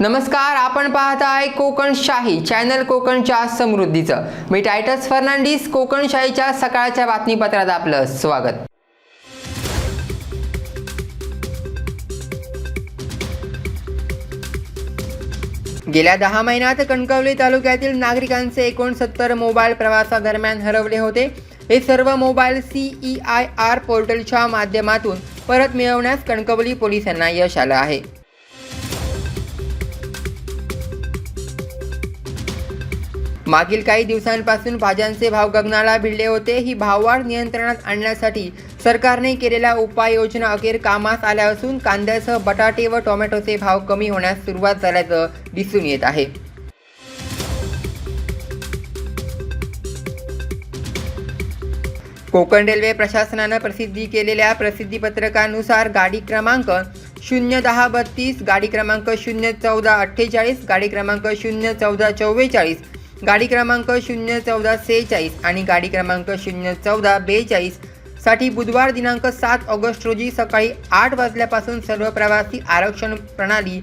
नमस्कार आपण पाहत आहे कोकणशाही चॅनल कोकणच्या समृद्धीचं. मी टायटस फर्नांडिस कोकणशाहीच्या सकाळच्या बातमीपत्रात आपलं स्वागत. गेल्या दहा महिन्यात कणकवली तालुक्यातील नागरिकांचे एकोणसत्तर मोबाईल प्रवासादरम्यान हरवले होते. हे सर्व मोबाईल सीई आय आर पोर्टलच्या माध्यमातून परत मिळवण्यास कणकवली पोलिसांना यश आलं आहे. मागील काही दिवसांपासून भाज्यांचे भाव गगनाला भिडले होते. ही भाववाढ नियंत्रणात आणण्यासाठी सरकारने केलेल्या उपाययोजना अखेर कामास आल्या असून कांद्यासह बटाटे व टोमॅटोचे भाव कमी होण्यास सुरुवात झाल्याचं दिसून येत आहे. कोकण रेल्वे प्रशासनानं प्रसिद्धी केलेल्या प्रसिद्धीपत्रकानुसार गाडी क्रमांक शून्य दहा बत्तीस गाडी क्रमांक शून्य चौदा अठ्ठेचाळीस गाडी क्रमांक शून्य चौदा चव्वेचाळीस गाडी क्रमांक शून्य चौदा सेहेचाळीस आणि गाडी क्रमांक शून्य चौदा बेचाळीससाठी बुधवार दिनांक सात ऑगस्ट रोजी सकाळी आठ वाजल्यापासून सर्व प्रवासी आरक्षण प्रणाली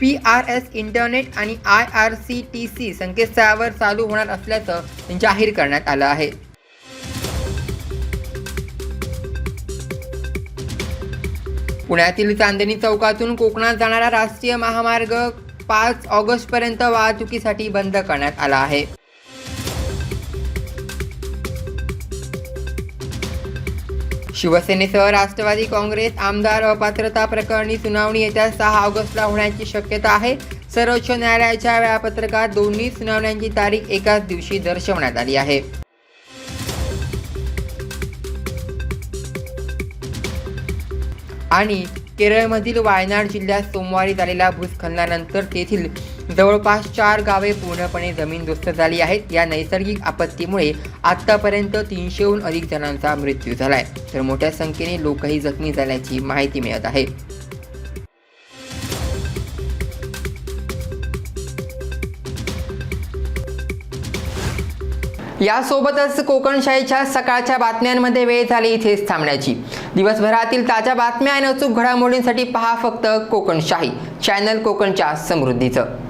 पी आर एस इंटरनेट आणि I R C T C संकेतस्थळावर चालू होणार असल्याचं जाहीर करण्यात आलं आहे. पुण्यातील चांदणी चौकातून कोकणात जाणारा राष्ट्रीय महामार्ग पाच ऑगस्टपर्यंत वाहतुकीसाठी बंद करण्यात आला आहे. शिवसेनेसह राष्ट्रवादी काँग्रेस आमदार अपात्रता प्रकरणी सुनावणी येत्या सहा ऑगस्टला होण्याची शक्यता आहे. सर्वोच्च न्यायालयाच्या वेळापत्रकात दोन्ही सुनावण्यांची तारीख एकाच दिवशी दर्शवण्यात आली आहे. आणि केरळमधील वायनाड जिल्ह्यात सोमवारी झालेल्या भूस्खलनानंतर तेथील जवळपास चार गावे पूर्णपणे जमीनदोस्त झाली आहेत. या नैसर्गिक आपत्तीमुळे आत्तापर्यंत तीनशेहून अधिक जणांचा मृत्यू झालाय. तर मोठ्या संख्येने लोकही जखमी झाल्याची माहिती मिळत आहे. यासोबतच कोकणशाहीच्या सकाळच्या बातम्यांमध्ये वेळ झाली इथेच थांबण्याची. दिवसभरातील ताज्या बातम्या आणि अचूक घडामोडींसाठी पहा फक्त कोकणशाही चॅनल कोकणच्या समृद्धीचं.